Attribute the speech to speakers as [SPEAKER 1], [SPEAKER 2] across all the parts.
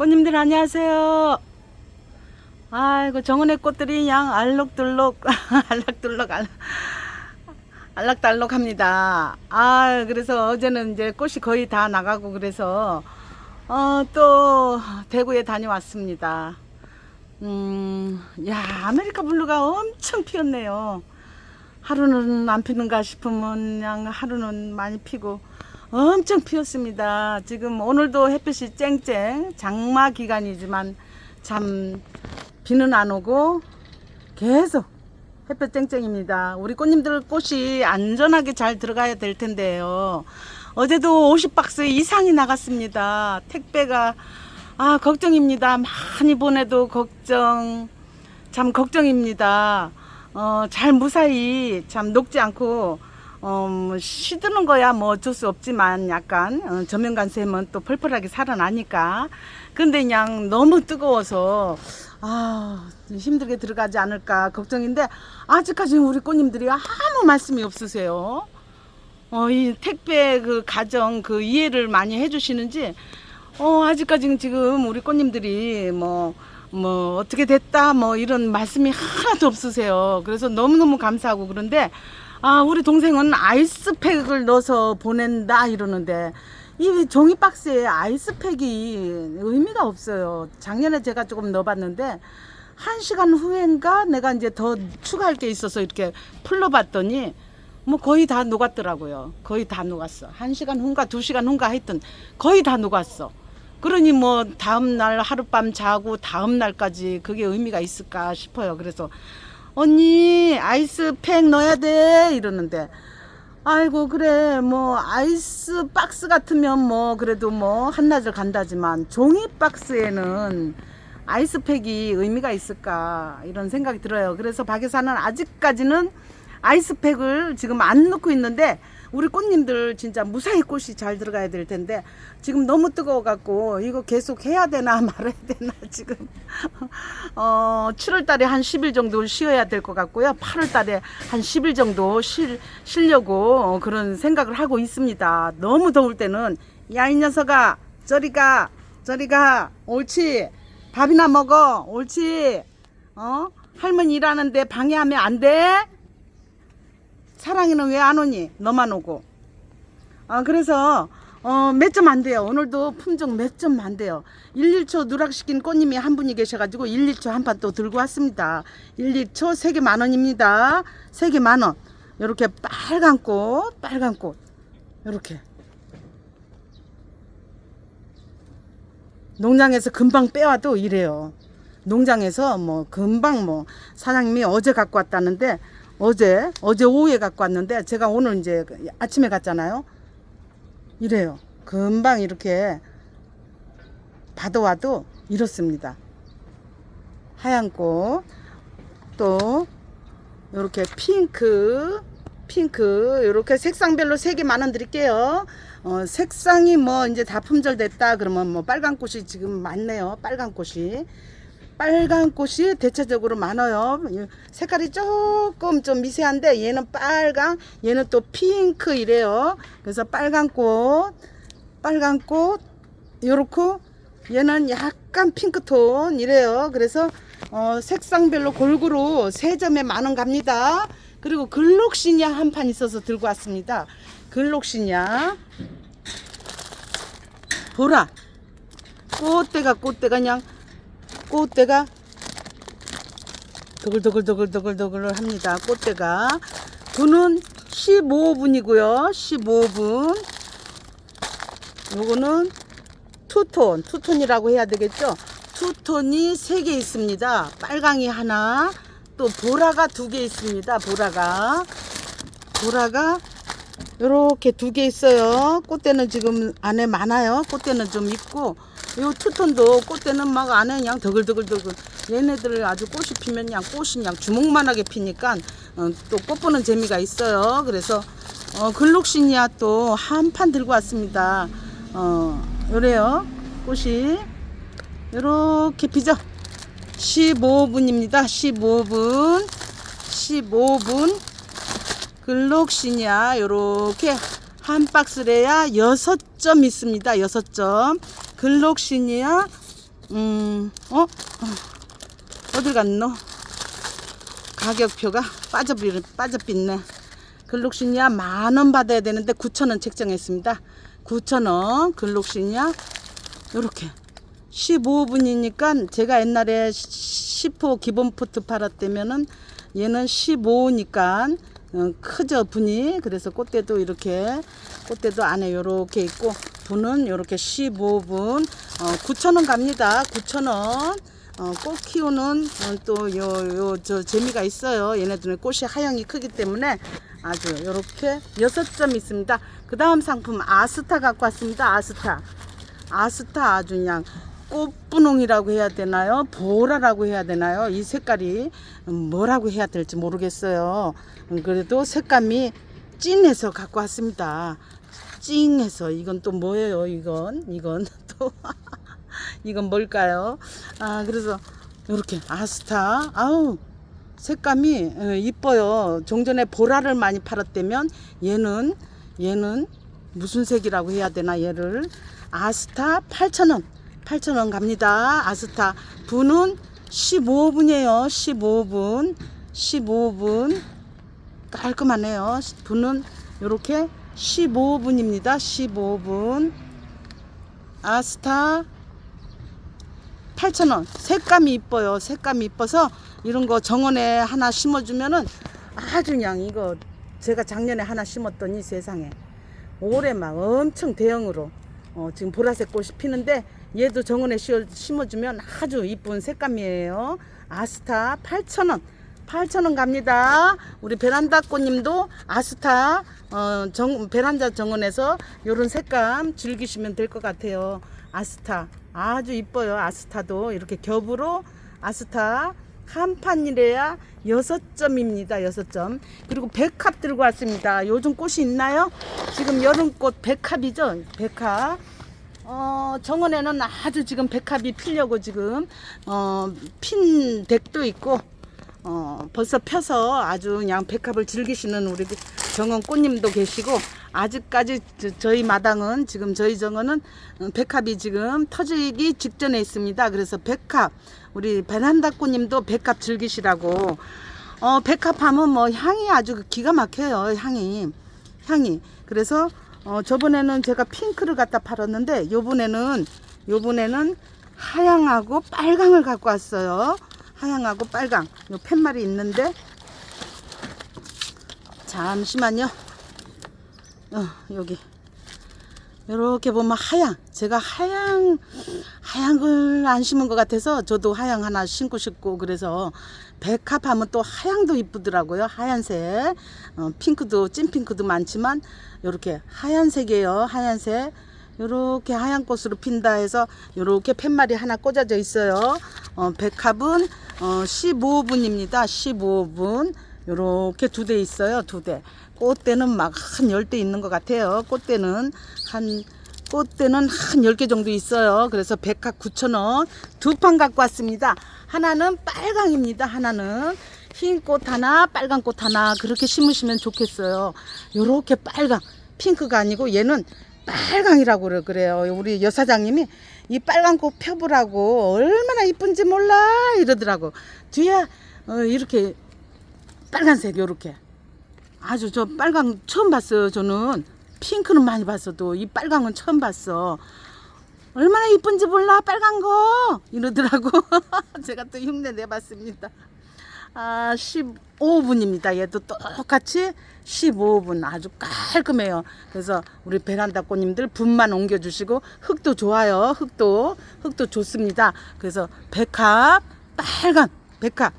[SPEAKER 1] 꽃님들 안녕하세요. 아이고 정원의 꽃들이 양 알록달록 알록달록 알- 알락달락합니다. 아 그래서 어제는 이제 꽃이 거의 다 나가고 그래서 어, 또 대구에 다녀왔습니다. 음, 야 아메리카 블루가 엄청 피었네요. 하루는 안 피는가 싶으면 그냥 하루는 많이 피고 엄청 피었습니다. 지금 오늘도 햇빛이 쨍쨍 장마 기간이지만 참 비는 안 오고 계속 햇볕 쨍쨍입니다. 우리 꽃님들 꽃이 안전하게 잘 들어가야 될 텐데요. 어제도 50박스 이상이 나갔습니다. 택배가 아 걱정입니다. 많이 보내도 걱정 참 걱정입니다. 어, 잘 무사히 참 녹지 않고 어, 뭐 시드는 거야 뭐 어쩔 수 없지만 약간 어, 저면간샘은 또 펄펄하게 살아나니까 근데 그냥 너무 뜨거워서 아 힘들게 들어가지 않을까 걱정인데 아직까지는 우리 꽃님들이 아무 말씀이 없으세요. 어, 이 택배 그 가정 그 이해를 많이 해주시는지 어, 아직까지는 지금 우리 꽃님들이 뭐, 뭐, 어떻게 됐다, 뭐, 이런 말씀이 하나도 없으세요. 그래서 너무너무 감사하고 그런데, 아, 우리 동생은 아이스팩을 넣어서 보낸다 이러는데, 이 종이 박스에 아이스팩이 의미가 없어요. 작년에 제가 조금 넣어봤는데, 한 시간 후엔가 내가 이제 더 추가할 게 있어서 이렇게 풀러봤더니, 뭐 거의 다 녹았더라고요. 거의 다 녹았어. 한 시간 후인가 두 시간 후인가 하여튼 거의 다 녹았어. 그러니 뭐 다음 날 하룻밤 자고 다음 날까지 그게 의미가 있을까 싶어요. 그래서 언니 아이스팩 넣어야 돼. 이러는데. 아이고 그래. 뭐 아이스 박스 같으면 뭐 그래도 뭐 한낮을 간다지만 종이 박스에는 아이스팩이 의미가 있을까? 이런 생각이 들어요. 그래서 박여사는 아직까지는 아이스팩을 지금 안 넣고 있는데 우리 꽃님들 진짜 무사히 꽃이 잘 들어가야 될 텐데 지금 너무 뜨거워 갖고 이거 계속 해야 되나 말아야 되나 지금 어 7월 달에 한 10일 정도 쉬어야 될 것 같고요. 8월 달에 한 10일 정도 쉴 쉬려고 어, 그런 생각을 하고 있습니다. 너무 더울 때는 야 이 녀석아 저리 가 저리 가 옳지 밥이나 먹어 옳지 어 할머니 일하는데 방해하면 안 돼. 사랑이는 왜 안 오니? 너만 오고. 아, 그래서, 어, 몇 점 안 돼요. 오늘도 품종 몇 점 안 돼요. 1, 1초 누락시킨 꽃님이 한 분이 계셔가지고 1, 1초 한 판 또 들고 왔습니다. 1, 1초 3개 만 원입니다. 3개 만 원. 요렇게 빨간 꽃, 빨간 꽃. 요렇게. 농장에서 금방 빼와도 이래요. 농장에서 뭐 금방 뭐 사장님이 어제 갖고 왔다는데 어제 어제 오후에 갖고 왔는데 제가 오늘 이제 아침에 갔잖아요. 이래요. 금방 이렇게 받아와도 이렇습니다. 하얀 꽃, 또 이렇게 핑크, 핑크 이렇게 색상별로 세개만원 드릴게요. 어, 색상이 뭐 이제 다 품절됐다 그러면 뭐 빨간 꽃이 지금 많네요. 빨간 꽃이. 빨간 꽃이 대체적으로 많아요. 이 색깔이 조금 좀 미세한데 얘는 빨강, 얘는 또 핑크 이래요. 그래서 빨간 꽃, 빨간 꽃, 요렇고 얘는 약간 핑크톤 이래요. 그래서 어, 색상별로 골고루 세 점에 만원 갑니다. 그리고 글록시냐 한 판 있어서 들고 왔습니다. 글록시냐 보라 꽃대가 꽃대가 그냥 꽃대가 도글도글도글도글도글 합니다. 꽃대가 분은 15분이고요. 15분. 요거는 투톤, 투톤이라고 해야 되겠죠? 투톤이 3개 있습니다. 빨강이 하나, 또 보라가 두 개 있습니다. 보라가. 보라가 요렇게 두 개 있어요. 꽃대는 지금 안에 많아요. 꽃대는 좀 있고, 요 투톤도 꽃대는 막 안에 그냥 더글더글더글. 얘네들 아주 꽃이 피면 그냥 꽃이 그냥 주먹만하게 피니까 어, 또꽃 보는 재미가 있어요. 그래서 어, 글록시니아 또 한 판 들고 왔습니다. 어, 요래요. 꽃이 요렇게 피죠. 15분입니다. 15분. 15분. 글록시니아 요렇게 한 박스래야 여섯 점 있습니다. 여섯 점. 글록시니아 음, 어? 어. 어딜 갔노? 가격표가 빠져비, 빠져빛네. 글록신야 만원 받아야 되는데 9천 원 책정했습니다. 9천 원 글록신야 요렇게 15분이니까 제가 옛날에 10호 기본 포트 팔았다면은 얘는 15니까 어, 크죠 분이 그래서 꽃대도 이렇게 꽃대도 안에 요렇게 있고 분은 요렇게 15분 어, 9,000원 갑니다 9,000원 어, 꽃 키우는 어, 또요 요 저 재미가 있어요 얘네들은 꽃이 하향이 크기 때문에 아주 요렇게 여섯 점 있습니다 그 다음 상품 아스타 갖고 왔습니다 아스타 아스타 아주 그냥 꽃분홍이라고 해야 되나요? 보라라고 해야 되나요? 이 색깔이 뭐라고 해야 될지 모르겠어요. 그래도 색감이 찐해서 갖고 왔습니다. 찡해서 이건 또 뭐예요? 이건 이건 또 이건 뭘까요? 아 그래서 이렇게 아스타 아우 색감이 어, 이뻐요. 종전에 보라를 많이 팔았다면 얘는 얘는 무슨 색이라고 해야 되나 얘를 아스타 8,000원 8,000원 갑니다. 아스타 분은 15분이에요. 15분 15분 깔끔하네요. 분은 이렇게 15분입니다. 15분 아스타 8,000원. 색감이 이뻐요. 색감이 이뻐서 이런 거 정원에 하나 심어주면은 아주 그냥 이거 제가 작년에 하나 심었더니 세상에 올해 막 엄청 대형으로 어, 지금 보라색 꽃이 피는데 얘도 정원에 심어주면 아주 이쁜 색감이에요. 아스타 8,000원. 8,000원 갑니다. 우리 베란다 꽃님도 아스타 어, 정, 베란다 정원에서 이런 색감 즐기시면 될 것 같아요. 아스타 아주 이뻐요. 아스타도 이렇게 겹으로 아스타 한 판이래야 여섯 점입니다. 여섯 점. 그리고 백합 들고 왔습니다. 요즘 꽃이 있나요? 지금 여름꽃 백합이죠. 백합. 어, 정원에는 아주 지금 백합이 피려고 지금 어, 핀 덱도 있고 어, 벌써 펴서 아주 그냥 백합을 즐기시는 우리 그 정원 꽃님도 계시고 아직까지 저- 저희 마당은 지금 저희 정원은 어, 백합이 지금 터지기 직전에 있습니다. 그래서 백합 우리 베란다 꽃님도 백합 즐기시라고 어, 백합하면 뭐 향이 아주 기가 막혀요. 향이 향이 그래서 어, 저번에는 제가 핑크를 갖다 팔았는데 요번에는 요번에는 하양하고 빨강을 갖고 왔어요. 하양하고 빨강. 요 팻말이 있는데 잠시만요. 어, 여기 이렇게 보면 하양. 제가 하양 하양을 안 심은 것 같아서 저도 하양 하나 심고 싶고 그래서 백합 하면 또 하양도 이쁘더라고요. 하얀색, 어, 핑크도 찐 핑크도 많지만 이렇게 하얀색이에요. 하얀색. 요렇게 하얀 꽃으로 핀다 해서 요렇게 팻말이 하나 꽂아져 있어요. 어, 백합은 어, 15분입니다. 15분. 요렇게 두 대 있어요. 두 대. 꽃대는 막 한 열 대 있는 것 같아요. 꽃대는 한 꽃대는 한열개 정도 있어요. 그래서 백합 9,000원 두 판 갖고 왔습니다. 하나는 빨강입니다. 하나는 흰 꽃 하나, 빨간 꽃 하나 그렇게 심으시면 좋겠어요. 요렇게 빨강, 핑크가 아니고 얘는 빨강이라고 그래- 그래요. 우리 여사장님이 이 빨간 꽃 펴보라고 얼마나 이쁜지 몰라 이러더라고. 뒤에 어, 이렇게 빨간색 요렇게 아주 저 빨강 처음 봤어요. 저는 핑크는 많이 봤어도 이 빨강은 처음 봤어. 얼마나 이쁜지 몰라 빨간 거 이러더라고. 제가 또 흉내 내봤습니다. 아 15분입니다. 얘도 똑같이 15분 아주 깔끔해요. 그래서 우리 베란다 꽃님들 분만 옮겨주시고 흙도 좋아요. 흙도 흙도 좋습니다. 그래서 백합 빨간 백합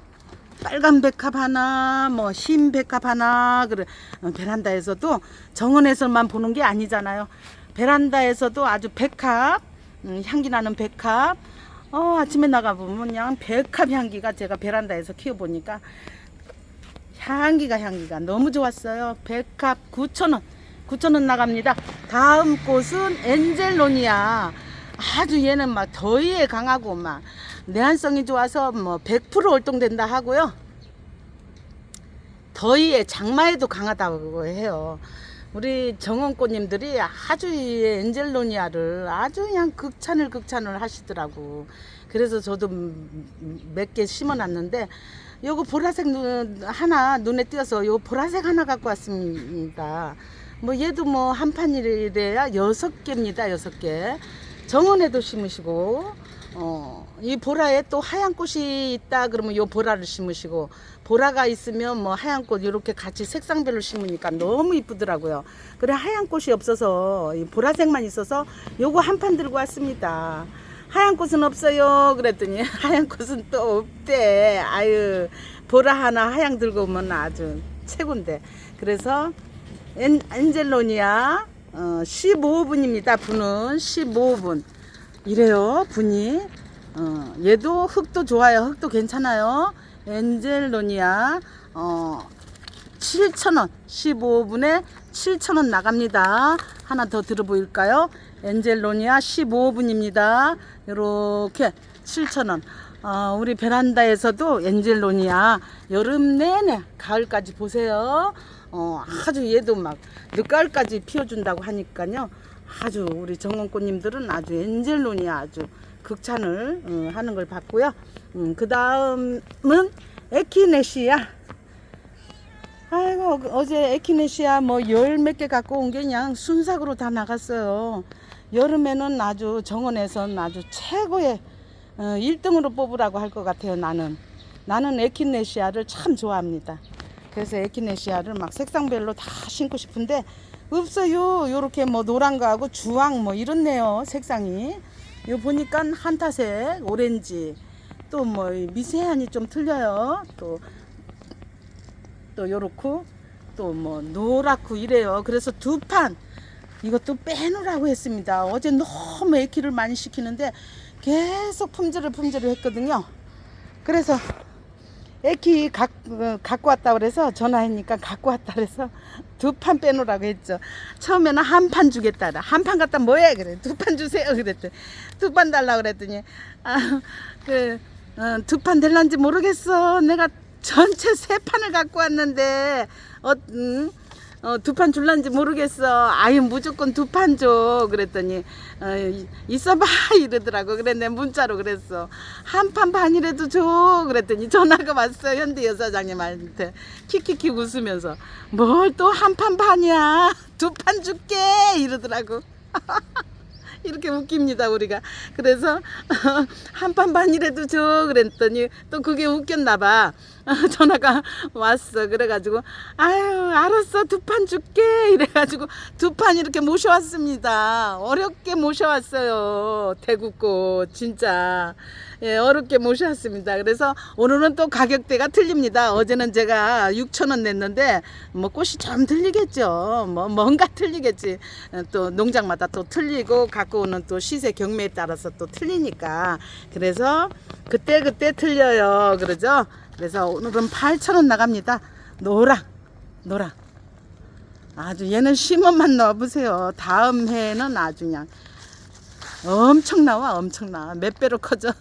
[SPEAKER 1] 빨간 백합 하나, 뭐 흰 백합 하나, 그래 어, 베란다에서도 정원에서만 보는 게 아니잖아요. 베란다에서도 아주 백합, 음, 향기 나는 백합. 어, 아침에 나가 보면 그냥 백합 향기가 제가 베란다에서 키워 보니까 향기가 향기가 너무 좋았어요. 백합 9,000원. 9,000원 나갑니다. 다음 꽃은 엔젤로니아. 아주 얘는 막 더위에 강하고 막 내한성이 좋아서 뭐 100% 활동된다 하고요. 더위에 장마에도 강하다고 해요. 우리 정원꽃님들이 아주 이 엔젤로니아를 아주 그냥 극찬을 극찬을 하시더라고. 그래서 저도 몇 개 심어놨는데 요거 보라색 눈, 하나 눈에 띄어서 요 보라색 하나 갖고 왔습니다. 뭐 얘도 뭐 한 판이래야 여섯 개입니다. 여섯 개. 정원에도 심으시고 어, 이 보라에 또 하얀 꽃이 있다 그러면 요 보라를 심으시고 보라가 있으면 뭐 하얀 꽃 이렇게 같이 색상별로 심으니까 너무 이쁘더라고요. 그래 하얀 꽃이 없어서 이 보라색만 있어서 요거 한 판 들고 왔습니다. 하얀 꽃은 없어요. 그랬더니 하얀 꽃은 또 없대. 아유 보라 하나 하얀 들고 오면 아주 최고인데. 그래서 엔, 엔젤로니아 어, 15분입니다. 분은 15분. 이래요 분이. 어, 얘도 흙도 좋아요. 흙도 괜찮아요. 엔젤로니아 어, 7,000원 15분에 7,000원 나갑니다. 하나 더 들어보일까요? 엔젤로니아 15분입니다. 이렇게 7,000원. 어, 우리 베란다에서도 엔젤로니아 여름 내내 가을까지 보세요. 어, 아주 얘도 막 늦가을까지 피워준다고 하니까요. 아주 우리 정원꽃님들은 아주 엔젤로니아 아주 극찬을 어, 하는 걸 봤고요. 음, 그 다음은 에키네시아. 아이고 어제 에키네시아 뭐 열 몇 개 갖고 온 게 그냥 순삭으로 다 나갔어요. 여름에는 아주 정원에선 아주 최고의 어, 1등으로 뽑으라고 할 것 같아요. 나는 나는 에키네시아를 참 좋아합니다. 그래서 에키네시아를 막 색상별로 다 심고 싶은데 없어요. 요렇게 뭐 노란 거하고 주황 뭐 이렇네요. 색상이. 요 보니까 한타색, 오렌지 또 뭐 미세한이 좀 틀려요. 또 또 요렇고 또 뭐 노랗고 이래요. 그래서 두 판 이것도 빼놓으라고 했습니다. 어제 너무 애기를 많이 시키는데 계속 품절을 품절을 했거든요. 그래서 애기 각, 어, 갖고 왔다 그래서 전화하니까 갖고 왔다 그래서 두 판 빼놓으라고 했죠. 처음에는 한 판 주겠다. 한 판 갖다 뭐해? 그래. 두 판 주세요. 그랬더니 두 판 달라 그랬더니 아, 그, 어, 두판 될란지 모르겠어. 내가 전체 세 판을 갖고 왔는데 어, 음, 어, 두 판 줄란지 모르겠어. 아유, 무조건 두 판 줘. 그랬더니, 어, 이- 있어봐. 이러더라고. 그래, 내 문자로 그랬어. 한 판 반이라도 줘. 그랬더니 전화가 왔어. 현대 여사장님한테. 키키키 웃으면서. 뭘 또 한 판 반이야. 두 판 줄게. 이러더라고. 이렇게 웃깁니다 우리가 그래서 한 판 반이라도 줘 그랬더니 또 그게 웃겼나 봐 전화가 왔어. 그래가지고 아유 알았어. 두 판 줄게. 이래가지고 두 판 이렇게 모셔왔습니다. 어렵게 모셔왔어요. 대구꽃 진짜. 예 어렵게 모셔왔습니다. 그래서 오늘은 또 가격대가 틀립니다. 어제는 제가 6천 원 냈는데 뭐 꽃이 좀 틀리겠죠. 뭐 뭔가 틀리겠지. 어, 또 농장마다 또 틀리고 갖고 오는 또 시세 경매에 따라서 또 틀리니까. 그래서 그때 그때 틀려요. 그러죠 그래서 오늘은 8,000원 나갑니다. 노랑 노랑 아주 얘는 심어만 넣어보세요. 다음 해에는 아주 그냥 엄청 나와 엄청 나와. 몇 배로 커져.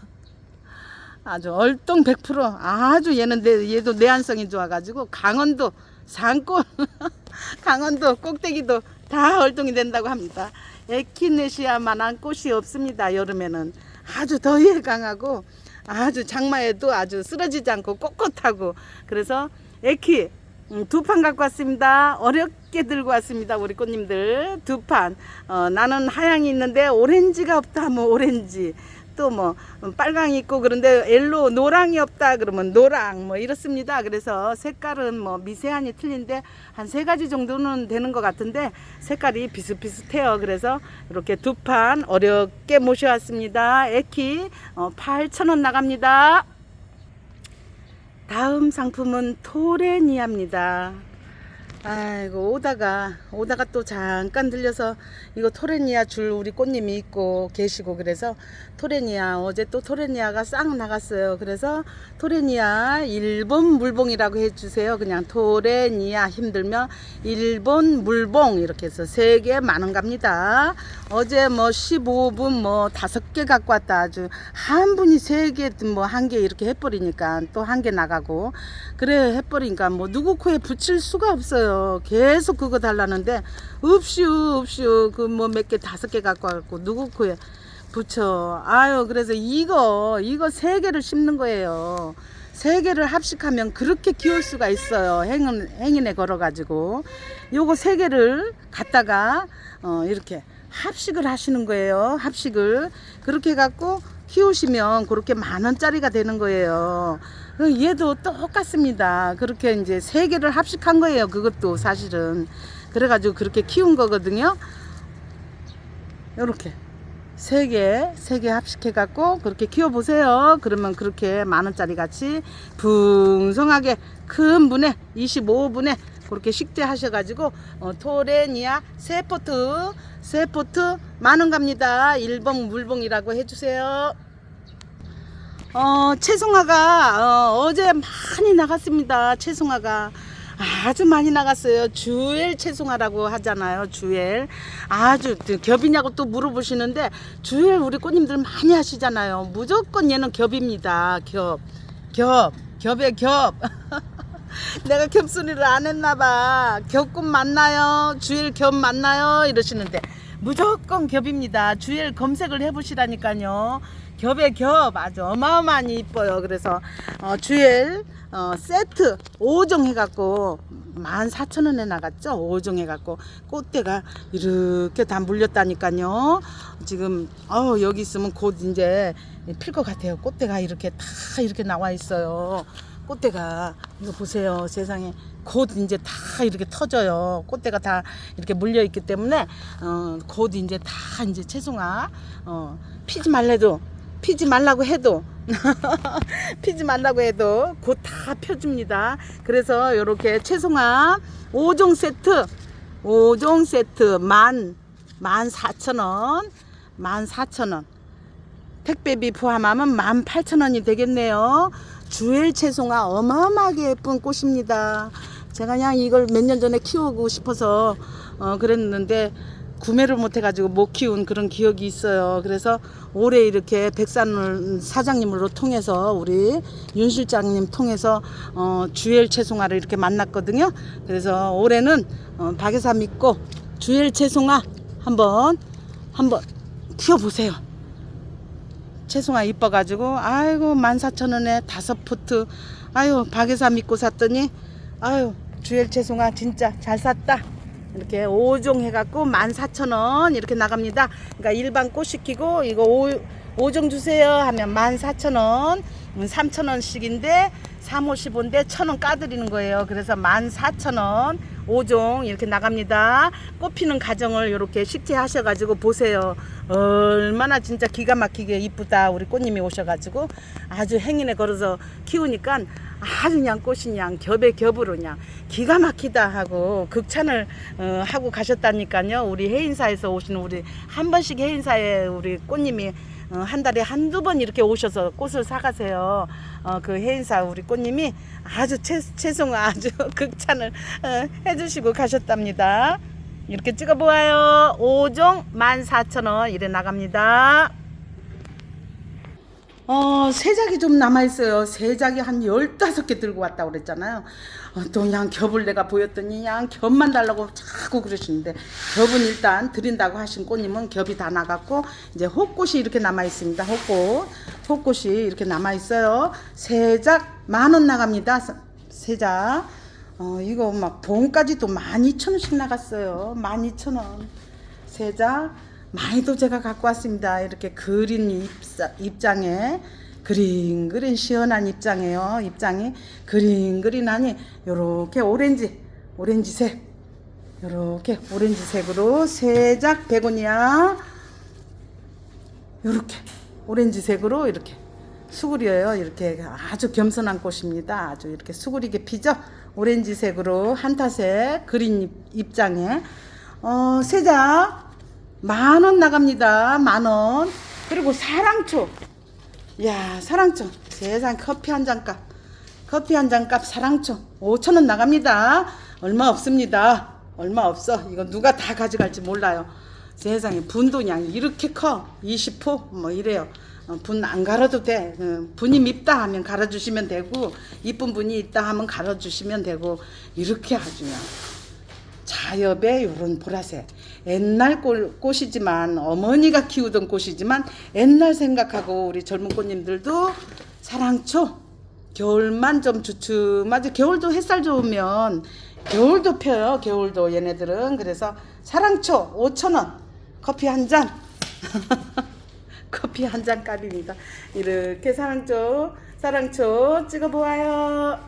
[SPEAKER 1] 아주 얼똥 100% 아주 얘는 내, 얘도 내한성이 좋아가지고 강원도 산골 강원도 꼭대기도 다 얼똥이 된다고 합니다. 에키네시아만한 꽃이 없습니다. 여름에는. 아주 더위에 강하고 아주 장마에도 아주 쓰러지지 않고 꼿꼿하고 그래서 에키 음, 두판 갖고 왔습니다. 어렵게 들고 왔습니다. 우리 꽃님들 두 판. 어, 나는 하양이 있는데 오렌지가 없다 하면 오렌지. 또 뭐 빨강이 있고 그런데 옐로 노랑이 없다 그러면 노랑 뭐 이렇습니다. 그래서 색깔은 뭐 미세한이 틀린데 한 세 가지 정도는 되는 것 같은데 색깔이 비슷비슷해요. 그래서 이렇게 두 판 어렵게 모셔왔습니다. 에키 어, 8,000원 나갑니다. 다음 상품은 토레니아입니다. 아이고 오다가 오다가 또 잠깐 들려서 이거 토레니아 줄 우리 꽃님이 있고 계시고 그래서 토레니아 어제 또 토레니아가 싹 나갔어요. 그래서 토레니아 일본 물봉이라고 해주세요. 그냥 토레니아 힘들면 일본 물봉 이렇게 해서 세개 만원 갑니다. 어제 뭐 15분 뭐 다섯 개 갖고 왔다 아주 한 분이 세 개 뭐 한 개 이렇게 해버리니까 또 한 개 나가고 그래 해버리니까 뭐 누구 코에 붙일 수가 없어요. 있어요. 계속 그거 달라는데 없슈 없슈 그 뭐 몇 개 다섯 개 갖고 와갖고 누구 코에 붙여. 아유 그래서 이거 이거 세 개를 심는 거예요. 세 개를 합식하면 그렇게 키울 수가 있어요. 행인 행인에 걸어가지고 요거 세 개를 갖다가 어 이렇게 합식을 하시는 거예요. 합식을 그렇게 갖고 키우시면 그렇게 만 원짜리가 되는 거예요. 그 얘도 똑같습니다. 그렇게 이제 세 개를 합식한 거예요. 그것도 사실은 그래가지고 그렇게 키운 거거든요. 요렇게 세 개, 세 개 합식해 갖고 그렇게 키워 보세요. 그러면 그렇게 만 원짜리 같이 풍성하게 큰 분에 25분에 그렇게 식재하셔 가지고 어, 토레니아 세포트 세포트 만원 갑니다. 일봉 물봉이라고 해 주세요. 어, 채송화가 어, 어제 많이 나갔습니다. 채송화가 아주 많이 나갔어요. 주엘 채송화라고 하잖아요. 주엘 아주 그 겹이냐고 또 물어보시는데 주엘 우리 꽃님들 많이 하시잖아요. 무조건 얘는 겹입니다. 겹, 겹, 겹의 겹. 내가 겹소리를 안 했나봐. 겹꽃 맞나요? 주엘 겹 맞나요? 이러시는데 무조건 겹입니다. 주엘 검색을 해보시라니까요. 겹의 겹 아주 어마어마하니 이뻐요. 그래서 어, 주엘 어, 세트 5종 해갖고 14,000원에 나갔죠. 5종 해갖고 꽃대가 이렇게 다 물렸다니까요. 지금 어 여기 있으면 곧 이제 필 것 같아요. 꽃대가 이렇게 다 이렇게 나와 있어요. 꽃대가 이거 보세요. 세상에 곧 이제 다 이렇게 터져요. 꽃대가 다 이렇게 물려 있기 때문에 어, 곧 이제 다 이제 채송아 어, 피지 말래도 피지 말라고 해도 피지 말라고 해도 곧 다 펴줍니다. 그래서 이렇게 채송아 5종 세트 5종 세트 만, 만 4천원 만 4천원 택배비 포함하면 18,000원이 되겠네요. 주엘 채송화 어마어마하게 예쁜 꽃입니다. 제가 그냥 이걸 몇 년 전에 키우고 싶어서 어, 그랬는데 구매를 못 해가지고 못 키운 그런 기억이 있어요. 그래서 올해 이렇게 백산 사장님으로 통해서 우리 윤 실장님 통해서 어, 주엘 채송화를 이렇게 만났거든요. 그래서 올해는 어, 박예사 믿고 주엘 채송화 한번 한번 키워보세요. 채송아 이뻐가지고 아이고 14,000원에 다섯 포트 아유 박예사 믿고 샀더니 아유 주엘 채송아 진짜 잘 샀다 이렇게 5종 해갖고 14,000원 이렇게 나갑니다. 그러니까 일반 꽃 시키고 이거 5, 5종 주세요 하면 14,000원 3,000원씩인데 3, 55인데 1,000원 까드리는 거예요. 그래서 14,000원 5종 이렇게 나갑니다. 꽃 피는 과정을 이렇게 식재 하셔가지고 보세요. 얼마나 진짜 기가 막히게 이쁘다 우리 꽃님이 오셔가지고 아주 행인에 걸어서 키우니까 아주 그냥 꽃이 그냥 겹에 겹으로 그냥 기가 막히다 하고 극찬을 어, 하고 가셨다니까요 우리 해인사에서 오시는 우리 한 번씩 해인사에 우리 꽃님이 어, 한 달에 한두 번 이렇게 오셔서 꽃을 사가세요. 어, 그 해인사 우리 꽃님이 아주 채, 채송 아주 극찬을 어, 해주시고 가셨답니다. 이렇게 찍어보아요. 5종 14,000원 이래 나갑니다. 어, 세작이 좀 남아있어요. 세작이 한 15개 들고 왔다고 그랬잖아요. 어, 또 그냥 겹을 내가 보였더니 그냥 겹만 달라고 자꾸 그러시는데 겹은 일단 드린다고 하신 꽃님은 겹이 다 나갔고 이제 호꽃이 이렇게 남아있습니다. 호꽃. 호꽃이 이렇게 남아있어요. 세작 만 원 나갑니다. 세작. 어, 이거 막 봉까지도 12,000원씩 나갔어요. 12,000원. 세자 많이도 제가 갖고 왔습니다. 이렇게 그린 입사, 입장에 그린 그린 시원한 입장이에요. 입장이 그린 그린하니 요렇게 오렌지 오렌지색 요렇게 오렌지색으로 세작 베고니아 요렇게 오렌지색으로 이렇게 수구리예요. 이렇게 아주 겸손한 꽃입니다. 아주 이렇게 수구리게 피죠. 오렌지색으로 한타색 그린 입- 입장에 어, 세작 만 원 나갑니다. 만 원. 그리고 사랑초. 야, 사랑초. 세상 커피 한 잔 값. 커피 한 잔 값 사랑초. 5천 원 나갑니다. 얼마 없습니다. 얼마 없어. 이거 누가 다 가져갈지 몰라요. 세상에 분도 그냥 이렇게 커. 20호 뭐 이래요. 어, 분안 갈아도 돼. 어, 분이 밉다 하면 갈아주시면 되고 이쁜 분이 있다 하면 갈아주시면 되고 이렇게 아주 자엽의 이런 보라색 옛날 꽃, 꽃이지만 어머니가 키우던 꽃이지만 옛날 생각하고 우리 젊은 꽃님들도 사랑초 겨울만 좀 주춤하지 겨울도 햇살 좋으면 겨울도 펴요 겨울도. 얘네들은 그래서 사랑초 5천원 커피 한잔. 커피 한 잔 값입니다. 이렇게 사랑초 사랑초 찍어보아요.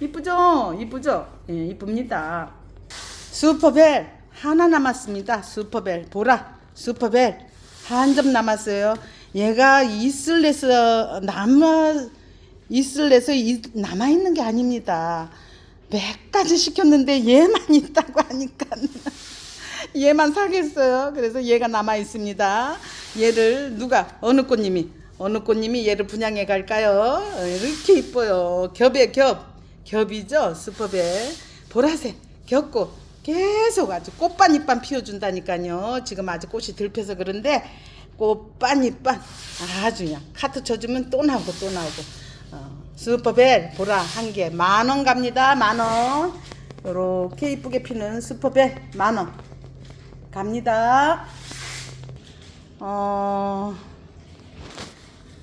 [SPEAKER 1] 이쁘죠? 이쁘죠? 예 이쁩니다. 슈퍼벨 하나 남았습니다. 슈퍼벨. 보라. 슈퍼벨. 한 점 남았어요. 얘가 이슬에서 남아 이슬에서 남아 있는 게 아닙니다. 몇 가지 시켰는데 얘만 있다고 하니까 얘만 사겠어요. 그래서 얘가 남아 있습니다. 얘를 누가? 어느 꽃님이. 어느 꽃님이 얘를 분양해 갈까요? 어, 이렇게 이뻐요. 겹에 겹. 겹이죠. 슈퍼벨. 보라색. 겹꽃 계속 아주 꽃반잎반 피워준다니까요. 지금 아직 꽃이 덜 펴서 그런데 꽃반잎반 아주 그냥 카트 쳐주면 또 나오고 또 나오고 어, 슈퍼벨 보라 한 개 만 원 갑니다. 만 원. 요렇게 이쁘게 피는 슈퍼벨 만 원. 갑니다. 어,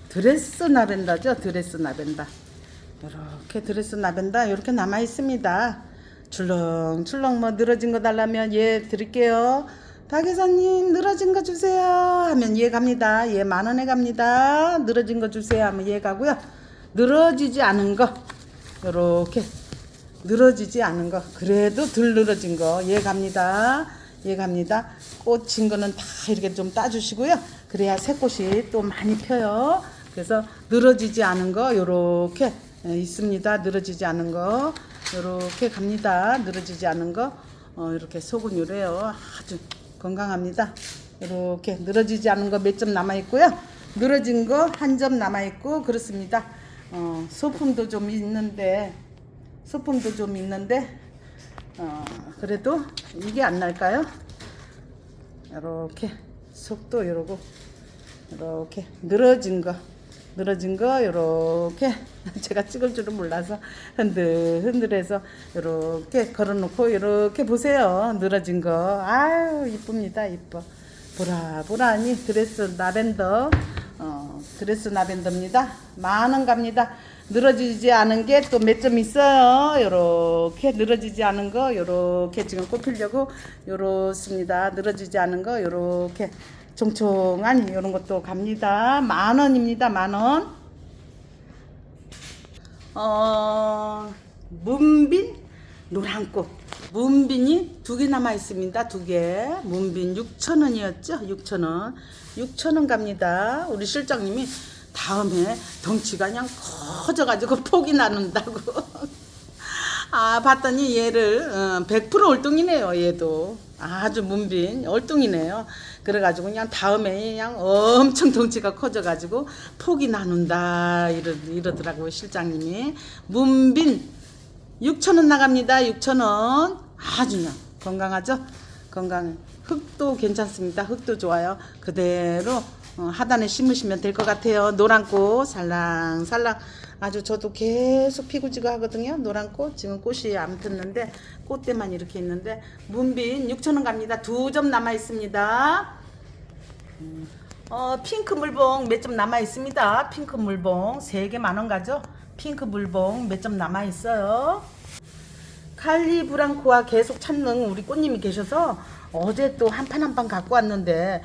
[SPEAKER 1] 드레스 나벤다죠? 드레스 나벤다. 이렇게 드레스 나벤다 이렇게 남아 있습니다. 출렁출렁 뭐 늘어진 거 달라면 얘 드릴게요. 박 여사님 늘어진 거 주세요 하면 얘 갑니다. 얘만 원에 갑니다. 늘어진 거 주세요 하면 얘 가고요. 늘어지지 않은 거 이렇게 늘어지지 않은 거 그래도 덜 늘어진 거얘 갑니다. 얘 갑니다. 꽃인 거는 다 이렇게 좀 따주시고요. 그래야 새 꽃이 또 많이 펴요. 그래서 늘어지지 않은 거 요렇게 있습니다. 늘어지지 않은 거 요렇게 갑니다. 늘어지지 않은 거 어, 이렇게 속은 요래요. 아주 건강합니다. 이렇게 늘어지지 않은 거 몇 점 남아 있고요. 늘어진 거 한 점 남아 있고 그렇습니다. 어, 소품도 좀 있는데 소품도 좀 있는데 어, 그래도 이게 안 날까요? 이렇게 속도 이러고 이렇게 늘어진 거 늘어진 거 이렇게. 제가 찍을 줄은 몰라서 흔들 흔들해서 이렇게 걸어놓고 이렇게 보세요. 늘어진 거. 아유 이쁩니다 이뻐. 보라 보라니 드레스 라벤더. 어, 드레스 라벤더입니다. 만원 갑니다. 늘어지지 않은 게 또 몇 점 있어요. 요렇게 늘어지지 않은 거 요렇게 지금 꼽히려고 요렇습니다. 늘어지지 않은 거 요렇게 총총한 이런 것도 갑니다. 만 원입니다. 만 원. 어, 문빈 노란꽃. 문빈이 두 개 남아 있습니다. 두 개. 문빈 6천 원이었죠? 6천 원. 6천 원 갑니다. 우리 실장님이 다음에 덩치가 그냥 커져가지고 폭이 나는다고. 아, 봤더니 얘를 어, 100% 얼뚱이네요. 얘도 아주 문빈 얼뚱이네요. 그래가지고 그냥 다음에 그냥 엄청 덩치가 커져가지고 폭이 나눈다 이러, 이러더라고요 실장님이 문빈 6천 원 나갑니다. 6천 원 아주 그냥 건강하죠? 건강해. 흙도 괜찮습니다. 흙도 좋아요. 그대로 어, 하단에 심으시면 될 것 같아요. 노란 꽃 살랑살랑 아주 저도 계속 피고지고 하거든요. 노란 꽃 지금 꽃이 안 폈는데 꽃대만 이렇게 있는데 문빈 6,000원 갑니다. 두 점 남아 있습니다. 음, 어 핑크 물봉 몇 점 남아 있습니다. 핑크 물봉 세개만원 가죠. 핑크 물봉 몇 점 남아 있어요. 칼리 브랑코와 계속 찾는 우리 꽃님이 계셔서 어제 또 한 판 한 판 갖고 왔는데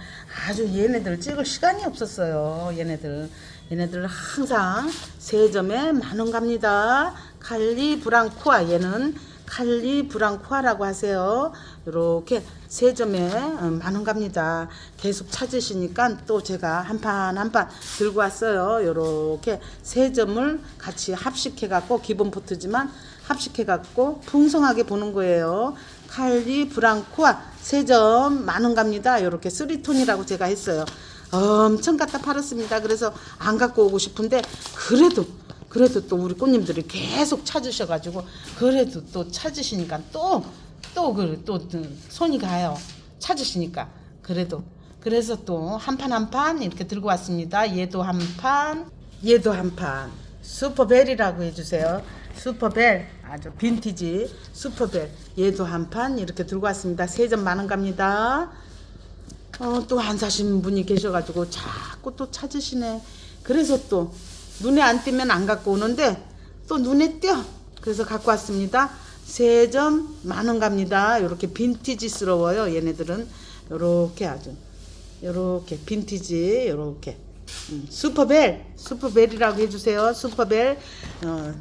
[SPEAKER 1] 아주 얘네들 찍을 시간이 없었어요. 얘네들 얘네들 항상 세 점에 만원 갑니다. 칼리 브랑코아 얘는 칼리 브랑코아라고 하세요. 이렇게 세 점에 만원 갑니다. 계속 찾으시니까 또 제가 한 판 한 판 들고 왔어요. 이렇게 세 점을 같이 합식해 갖고 기본 포트지만 합식해 갖고 풍성하게 보는 거예요. 칼리 브랑코아 세점 만원 갑니다. 이렇게 쓰리톤이라고 제가 했어요. 엄청 갖다 팔았습니다. 그래서 안 갖고 오고 싶은데 그래도 그래도 또 우리 꽃님들이 계속 찾으셔가지고 그래도 또 찾으시니까 또 또 그또 손이 가요. 찾으시니까 그래도 그래서 또 한 판 한 판 이렇게 들고 왔습니다. 얘도 한 판, 얘도 한 판. 슈퍼벨이라고 해주세요. 슈퍼벨 아주 빈티지 슈퍼벨 얘도 한 판 이렇게 들고 왔습니다. 세점 만원 갑니다. 어, 또 안 사신 분이 계셔가지고 자꾸 또 찾으시네. 그래서 또 눈에 안 띄면 안 갖고 오는데 또 눈에 띄어. 그래서 갖고 왔습니다. 세점 만원 갑니다. 이렇게 빈티지스러워요. 얘네들은 요렇게 아주 요렇게 빈티지 요렇게 음, 슈퍼벨 슈퍼벨이라고 해주세요. 슈퍼벨 어,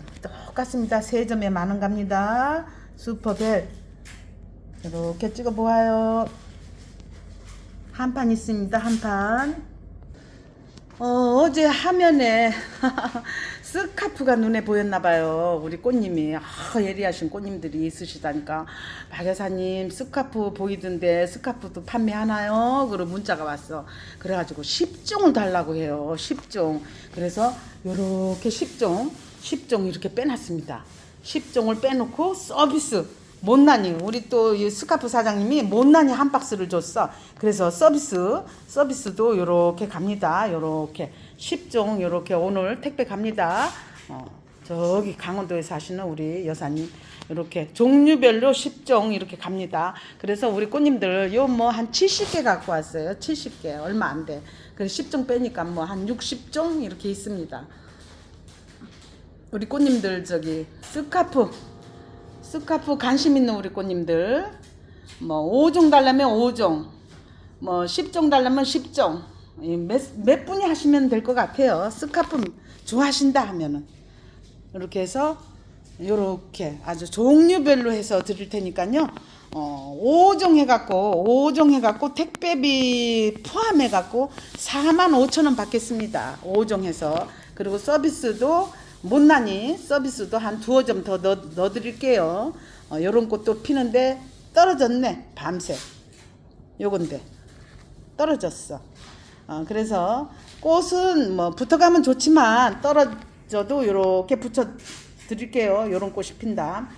[SPEAKER 1] 똑같습니다. 세 점에 만원 갑니다. 슈퍼벨 이렇게 찍어 보아요. 한 판 있습니다. 한 판. 어, 어제 화면에 스카프가 눈에 보였나 봐요. 우리 꽃님이 아, 예리하신 꽃님들이 있으시다니까 박 여사님 스카프 보이던데 스카프도 판매하나요? 그리고 문자가 왔어. 그래가지고 10종을 달라고 해요. 10종. 그래서 요렇게 10종, 10종 이렇게 빼놨습니다. 10종을 빼놓고 서비스 못난이 우리 또이 스카프 사장님이 못난이 한 박스를 줬어. 그래서 서비스 서비스도 요렇게 갑니다. 요렇게 10종 요렇게 오늘 택배 갑니다. 어, 저기 강원도에 사시는 우리 여사님 이렇게 종류별로 10종 이렇게 갑니다. 그래서 우리 꽃님들 요 뭐 한 70개 갖고 왔어요. 70개 얼마 안 돼. 그래서 10종 빼니까 뭐 한 60종 이렇게 있습니다. 우리 꽃님들 저기 스카프. 스카프 관심 있는 우리 꽃님들. 뭐 5종 달라면 5종. 뭐 10종 달라면 10종. 이 몇, 몇 분이 하시면 될 것 같아요. 스카프 좋아하신다 하면은. 이렇게 해서 요렇게 아주 종류별로 해서 드릴 테니까요. 어, 5종 해갖고 5종 해갖고 택배비 포함해갖고 4만 5천 원 받겠습니다. 5종 해서. 그리고 서비스도 못나니 서비스도 한 두어 점더 넣어, 넣어 드릴게요. 어, 요런 꽃도 피는데 떨어졌네 밤새. 요건데 떨어졌어. 어, 그래서 꽃은 뭐 붙어가면 좋지만 떨어져도 요렇게 붙여 드릴게요. 요런 꽃이 핀다.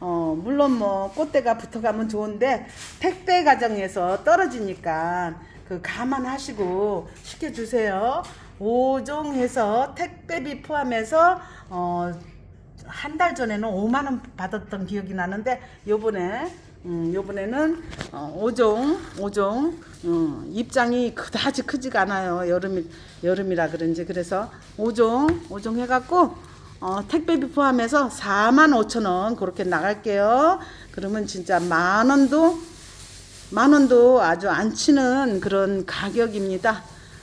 [SPEAKER 1] 어, 물론 뭐 꽃대가 붙어가면 좋은데 택배 과정에서 떨어지니까 그 감안하시고 시켜주세요. 5종 해서 택배비 포함해서 어, 한 달 전에는 5만 원 받았던 기억이 나는데 요번에 음, 요번에는 어, 5종 5종 음, 입장이 그다지 크지가 않아요. 여름이 여름이라 그런지 그래서 5종 5종 해 갖고 어, 택배비 포함해서 4만 5천 원 그렇게 나갈게요. 그러면 진짜 만 원도 만 원도 아주 안 치는 그런 가격입니다.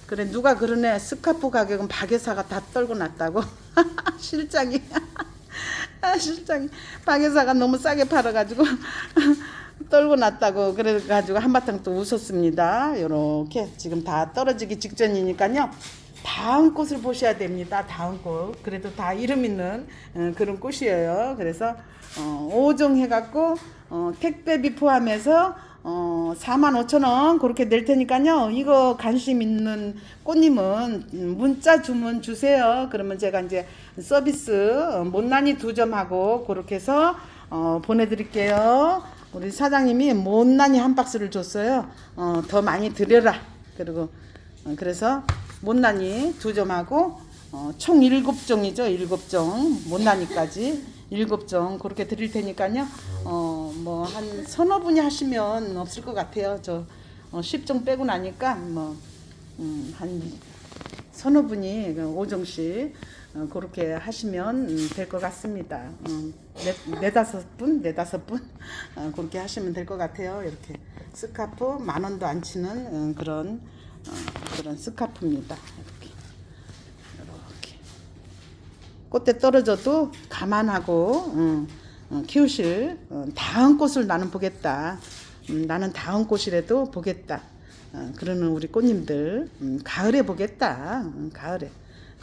[SPEAKER 1] 그래 누가 그러네 스카프 가격은 박여사가 다 떨고 났다고 실장이 아, 실장이 박여사가 너무 싸게 팔아가지고 떨고 났다고 그래가지고 한바탕 또 웃었습니다. 요렇게 지금 다 떨어지기 직전이니까요. 다음 꽃을 보셔야 됩니다. 다음 꽃. 그래도 다 이름 있는 어, 그런 꽃이에요. 그래서 어, 5종 해갖고 어, 택배비 포함해서 어, 4만 5천 원 그렇게 낼 테니까요. 이거 관심 있는 꽃님은 음, 문자 주문 주세요. 그러면 제가 이제 서비스 어, 못난이 두 점 하고 그렇게 해서 어, 보내드릴게요. 우리 사장님이 못난이 한 박스를 줬어요. 어, 더 많이 드려라. 그리고 어, 그래서 못난이 두 점하고 어, 총 일곱 종이죠. 일곱 종 못난이까지 일곱 종 그렇게 드릴 테니까요. 어, 뭐 한 서너 분이 하시면 없을 것 같아요. 저 어, 10종 빼고 나니까 뭐 음, 한 서너 분이 그 5종씩 어, 그렇게 하시면 될 것 같습니다. 음, 네, 네다섯 분, 네다섯 분 어, 그렇게 하시면 될 것 같아요. 이렇게 스카프 만 원도 안 치는 음, 그런 어, 그런 스카프입니다. 이렇게 이렇게 꽃대 떨어져도 감안하고 음, 어, 키우실 어, 다음 꽃을 나는 보겠다. 음, 나는 다음 꽃이라도 보겠다. 어, 그러는 우리 꽃님들 음, 가을에 보겠다. 음, 가을에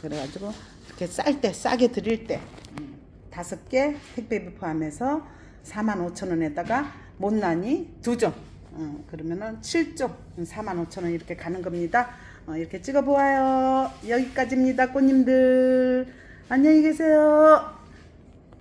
[SPEAKER 1] 그래가지고 이렇게 쌀 때 싸게 드릴 때 음, 다섯 개 택배비 포함해서 4만 5천 원에다가 못난이 두 종. 어, 그러면은 7종 4만 5천 원 이렇게 가는 겁니다. 어, 이렇게 찍어 보아요. 여기까지입니다, 꽃님들. 안녕히 계세요.